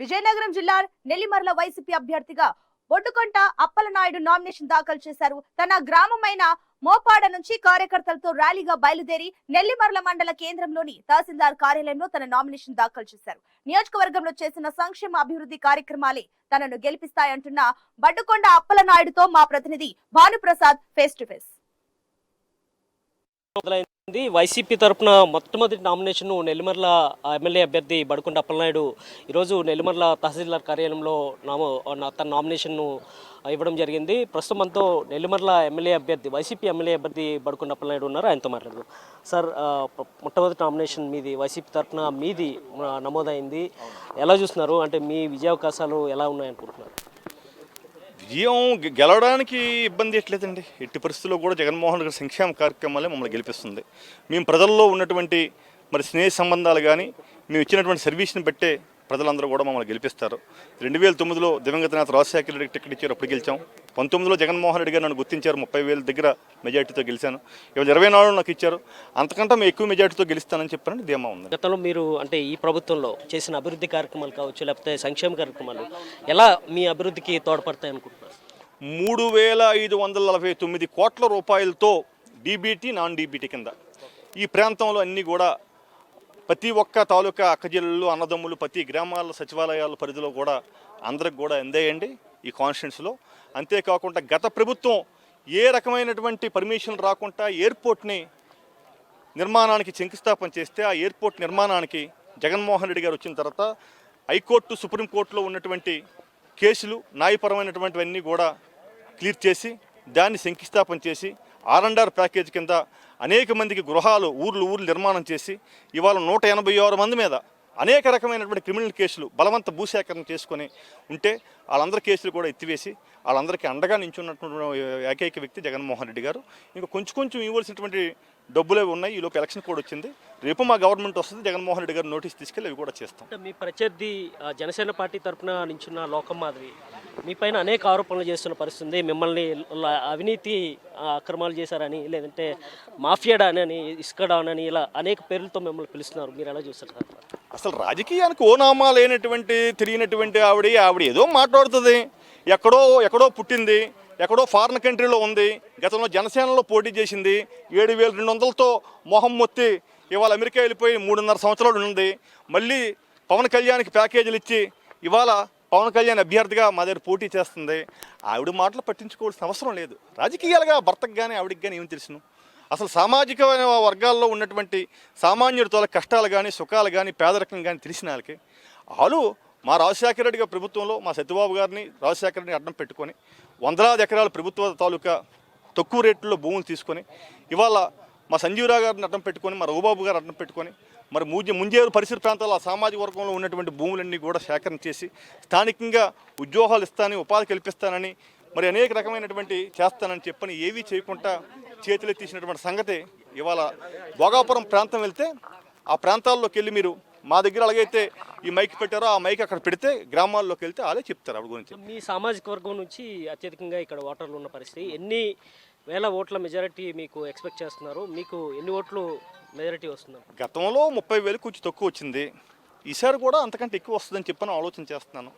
విజయనగరం జిల్లా నెల్లిమర్ల వైసీపీ అభ్యర్థిగా ఒడ్డుకొంట అప్పలనాయుడు నామినేషన్ దాఖలు చేశారు. తన గ్రామమైన మోపాడ నుంచి కార్యకర్తలతో ర్యాలీగా బయలుదేరి నెల్లిమర్ల మండల కేంద్రంలోని తహసీల్దార్ కార్యాలయంలో తన నామినేషన్ దాఖలు చేశారు. నియోజకవర్గంలో చేసిన సంక్షేమ అభివృద్ధి కార్యక్రమాలే తనను గెలిపిస్తాయంటున్న బడ్డుకొండ అప్పలనాయుడుతో మా ప్రతినిధి భానుప్రసాద్ ఫేస్ టు ఫేస్. ఉంది. వైసీపీ తరపున మొట్టమొదటి నామినేషన్ నెల్లిమర్ల ఎమ్మెల్యే అభ్యర్థి బడుకుంట అప్పలనాయుడు ఈరోజు నెల్లిమర్ల తహసీల్దార్ కార్యాలయంలో నామో నా- తన నామినేషన్ను ఇవ్వడం జరిగింది. ప్రస్తుతం మనతో నెల్లిమర్ల ఎమ్మెల్యే అభ్యర్థి వైసీపీ ఎమ్మెల్యే అభ్యర్థి బడుకుంట అప్పలనాయుడు ఉన్నారు. ఆయనతో మాట్లాడదాం. సార్ మొట్టమొదటి నామినేషన్ మీది వైసీపీ తరపున మీది నమోదైంది. ఎలా చూస్తున్నారు? అంటే మీ విజయావకాశాలు ఎలా ఉన్నాయనుకుంటున్నారు? విజయం గె- గెలవడానికి ఇబ్బంది ఎట్లేదండి? ఎట్టి పరిస్థితుల్లో కూడా జగన్మోహన్ రెడ్డి గారి సంక్షేమ కార్యక్రమాలే మమ్మల్ని గెలిపిస్తుంది. మేము ప్రజల్లో ఉన్నటువంటి మరి స్నేహ సంబంధాలు కానీ మేము ఇచ్చినటువంటి సర్వీస్ని బట్టే ప్రజలందరూ కూడా మమ్మల్ని గెలిపిస్తారు. రెండు వేల తొమ్మిదిలో దివంగత నేత రాజశేఖర రెడ్డికి టికెట్ ఇచ్చారు అప్పుడు గెలిచాం. పంతొమ్మిదిలో జగన్మోహన్ రెడ్డి గారు నన్ను గుర్తించారు ముప్పై వేల దగ్గర మెజార్టీతో గెలిచాను. ఇవాళ ఇరవై నాలుగు నాకు ఇచ్చారు. అంతకంటే మేము ఎక్కువ మెజార్టీతో గెలుస్తానని చెప్పారని ధీమా ఉంది. గతంలో మీరు అంటే ఈ ప్రభుత్వంలో చేసిన అభివృద్ధి కార్యక్రమాలు కావచ్చు లేకపోతే సంక్షేమ కార్యక్రమాలు ఎలా మీ అభివృద్ధికి తోడ్పడతాయి అనుకుంటున్నారు? మూడు వేల ఐదు వందల నలభై తొమ్మిది కోట్ల రూపాయలతో డీబీటీ నాన్ డీబీటీ కింద. ఈ ప్రాంతంలో అన్నీ కూడా ప్రతి ఒక్క తాలూకా అక్కజిల్లు అన్నదమ్ములు ప్రతి గ్రామాల సచివాలయాల పరిధిలో కూడా అందరికి కూడా ఎందేయండి ఈ కాన్స్టిట్యున్సీలో. అంతేకాకుండా గత ప్రభుత్వం ఏ రకమైనటువంటి పర్మిషన్ రాకుండా ఎయిర్పోర్ట్ని నిర్మాణానికి శంకుస్థాపన చేస్తే ఆ ఎయిర్పోర్ట్ నిర్మాణానికి జగన్మోహన్ రెడ్డి గారు వచ్చిన తర్వాత హైకోర్టు సుప్రీంకోర్టులో ఉన్నటువంటి కేసులు న్యాయపరమైనటువంటివన్నీ కూడా క్లియర్ చేసి దాన్ని శంకుస్థాపన చేసి ఆర్ అండ్ ఆర్ ప్యాకేజ్ కింద అనేక మందికి గృహాలు ఊర్లు ఊర్లు నిర్మాణం చేసి ఇవాళ నూట ఎనభై ఆరు మంది మీద అనేక రకమైనటువంటి క్రిమినల్ కేసులు బలవంత భూసేకరణ చేసుకొని ఉంటే వాళ్ళందరి కేసులు కూడా ఎత్తివేసి వాళ్ళందరికీ అండగా నించున్నటువంటి ఏకైక వ్యక్తి జగన్మోహన్ రెడ్డి గారు. ఇంకా కొంచెం కొంచెం ఇవ్వాల్సినటువంటి డబ్బులే ఉన్నాయి. ఈలోపు ఎలక్షన్ కోడ్ వచ్చింది. రేపు మా గవర్నమెంట్ వస్తుంది. జగన్మోహన్ రెడ్డి గారు నోటీస్ తీసుకెళ్ళి అవి కూడా చేస్తాం. మీ ప్రత్యర్థి జనసేన పార్టీ తరఫున నించున్న లోకం మాదిరి మీ పైన అనేక ఆరోపణలు చేస్తున్న పరిస్థితుంది. మిమ్మల్ని అవినీతి అక్రమాలు చేశారని లేదంటే మాఫియా డాన్ అని ఇసుక డాన్ అని ఇలా అనేక పేర్లతో మిమ్మల్ని పిలుస్తున్నారు. మీరు ఎలా చూస్తారు సార్? అసలు రాజకీయానికి ఓనామా లేనటువంటి తిరిగినటువంటి ఆవిడ ఆవిడ ఏదో మాట్లాడుతుంది. ఎక్కడో ఎక్కడో పుట్టింది. ఎక్కడో ఫారిన్ కంట్రీలో ఉంది. గతంలో జనసేనలో పోటీ చేసింది. ఏడు వేల రెండు వందలతో మొహం మొత్తి ఇవాళ అమెరికా వెళ్ళిపోయి మూడున్నర సంవత్సరాలు ఉంది మళ్ళీ పవన్ కళ్యాణ్కి ప్యాకేజీలు ఇచ్చి ఇవాళ పవన్ కళ్యాణ్ అభ్యర్థిగా మా దగ్గర పోటీ చేస్తుంది. ఆవిడ మాటలు పట్టించుకోవాల్సిన అవసరం లేదు. రాజకీయాలుగా భర్తకు కానీ ఆవిడకి కానీ ఏమి తెలుసును? అసలు సామాజికమైన వర్గాల్లో ఉన్నటువంటి సామాన్యుడితో కష్టాలు కానీ సుఖాలు కానీ పేదరికం కానీ తెలిసిన వాళ్ళకి వాళ్ళు మా రాజశేఖర రెడ్డి గారి ప్రభుత్వంలో మా సత్యబాబు గారిని రాజశేఖర రెడ్డిని అడ్డం పెట్టుకొని వందలాది ఎకరాల ప్రభుత్వ తాలూకా తక్కువ రేట్లలో భూములు తీసుకొని ఇవాళ మా సంజీవరావు గారిని అడ్డం పెట్టుకొని మా రఘుబాబు గారు అడ్డం పెట్టుకొని మరి ముంజ ముంజేరు పరిసర ప్రాంతాల సామాజిక వర్గంలో ఉన్నటువంటి భూములన్నీ కూడా సేకరణ చేసి స్థానికంగా ఉద్యోగాలు ఇస్తానని ఉపాధి కల్పిస్తానని మరి అనేక రకమైనటువంటి చేస్తానని చెప్పని ఏవీ చేయకుండా చేతులు తీసినటువంటి సంగతి ఇవాళ భోగాపురం ప్రాంతం వెళ్తే ఆ ప్రాంతాల్లోకి వెళ్ళి మీరు మా దగ్గర అలాగైతే ఈ మైక్ పెట్టారో ఆ మైక్ అక్కడ పెడితే గ్రామాల్లోకి వెళ్తే వాళ్ళే చెప్తారు ఆవిడ గురించి. మీ సామాజిక వర్గం నుంచి అత్యధికంగా ఇక్కడ ఓటర్లు ఉన్న పరిస్థితి ఎన్ని వేల ఓట్ల మెజారిటీ మీకు ఎక్స్పెక్ట్ చేస్తున్నారు? మీకు ఎన్ని ఓట్లు మెజారిటీ వస్తున్నారు? గతంలో ముప్పై వేలు కొంచెం తక్కువ వచ్చింది. ఈసారి కూడా అంతకంటే ఎక్కువ వస్తుందని చెప్పని ఆలోచన చేస్తున్నాను.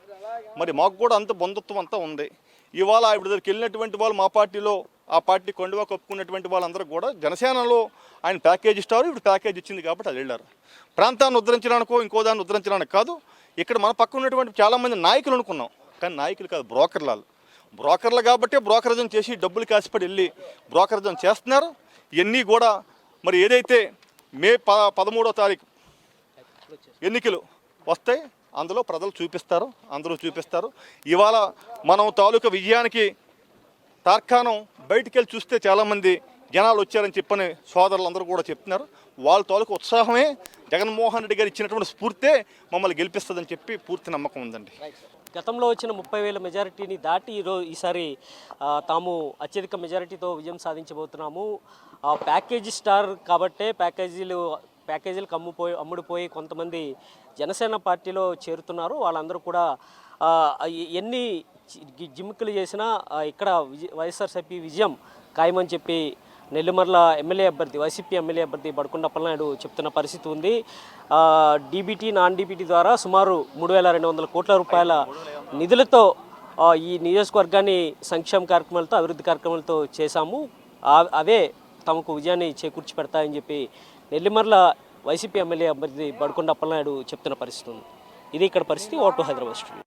మరి మాకు కూడా అంత బంధుత్వం అంతా ఉంది. ఇవాళ ఆవిడ దగ్గరికి వెళ్ళినటువంటి వాళ్ళు మా పార్టీలో ఆ పార్టీ కొండవ కప్పుకున్నటువంటి వాళ్ళందరూ కూడా జనసేనలో ఆయన ప్యాకేజ్ ఇస్తారు ఇప్పుడు ప్యాకేజ్ ఇచ్చింది కాబట్టి అది వెళ్ళారు. ప్రాంతాన్ని ఉద్ధరించడానికో ఇంకో దాన్ని ఉద్ధరించడానికి కాదు ఇక్కడ మన పక్క ఉన్నటువంటి చాలామంది నాయకులు అనుకున్నాం. కానీ నాయకులు కాదు బ్రోకర్లు వాళ్ళు. బ్రోకర్లు కాబట్టి బ్రోకరిజం చేసి డబ్బులు కాసిపడి వెళ్ళి బ్రోకరిజం చేస్తున్నారు. ఇవన్నీ కూడా మరి ఏదైతే మే ప పదమూడో తారీఖు ఎన్నికలు వస్తాయి అందులో ప్రజలు చూపిస్తారు అందరూ చూపిస్తారు. ఇవాళ మనం తాలూకా విజయానికి తార్కాణం బయటికి వెళ్ళి చూస్తే చాలామంది జనాలు వచ్చారని చెప్పని సోదరులు అందరూ కూడా చెప్తున్నారు. వాళ్ళ తాలూకు ఉత్సాహమే జగన్మోహన్ రెడ్డి గారు ఇచ్చినటువంటి స్ఫూర్తే మమ్మల్ని గెలిపిస్తుందని చెప్పి పూర్తి నమ్మకం ఉందండి. గతంలో వచ్చిన ముప్పై వేల మెజారిటీని దాటి ఈరోజు ఈసారి తాము అత్యధిక మెజారిటీతో విజయం సాధించబోతున్నాము. ఆ ప్యాకేజీ స్టార్ కాబట్టే ప్యాకేజీలు ప్యాకేజీలకు అమ్ముపోయి అమ్ముడుపోయి కొంతమంది జనసేన పార్టీలో చేరుతున్నారు. వాళ్ళందరూ కూడా ఎన్ని చి- చేసినా ఇక్కడ విజయ వైఎస్ఆర్సీపీ విజయం ఖాయమని చెప్పి నెల్లిమర్ల ఎమ్మెల్యే అభ్యర్థి వైసీపీ ఎమ్మెల్యే అభ్యర్థి బడుకుండప్పలనాయుడు చెప్తున్న పరిస్థితి ఉంది. డీబీటీ నాన్ డీబీటీ ద్వారా సుమారు మూడు వేల రెండు వందల కోట్ల రూపాయల నిధులతో ఈ నియోజకవర్గాన్ని సంక్షేమ కార్యక్రమాలతో అభివృద్ధి కార్యక్రమాలతో చేశాము. అవే తమకు విజయాన్ని చేకూర్చి పెడతాయని చెప్పి నెల్లిమర్ల వైసీపీ ఎమ్మెల్యే అభ్యర్థి బడుకొండ అప్పలనాయుడు చెప్తున్న పరిస్థితి ఉంది. ఇది ఇక్కడ పరిస్థితి ఓటు హైదరాబాద్ స్టూడియో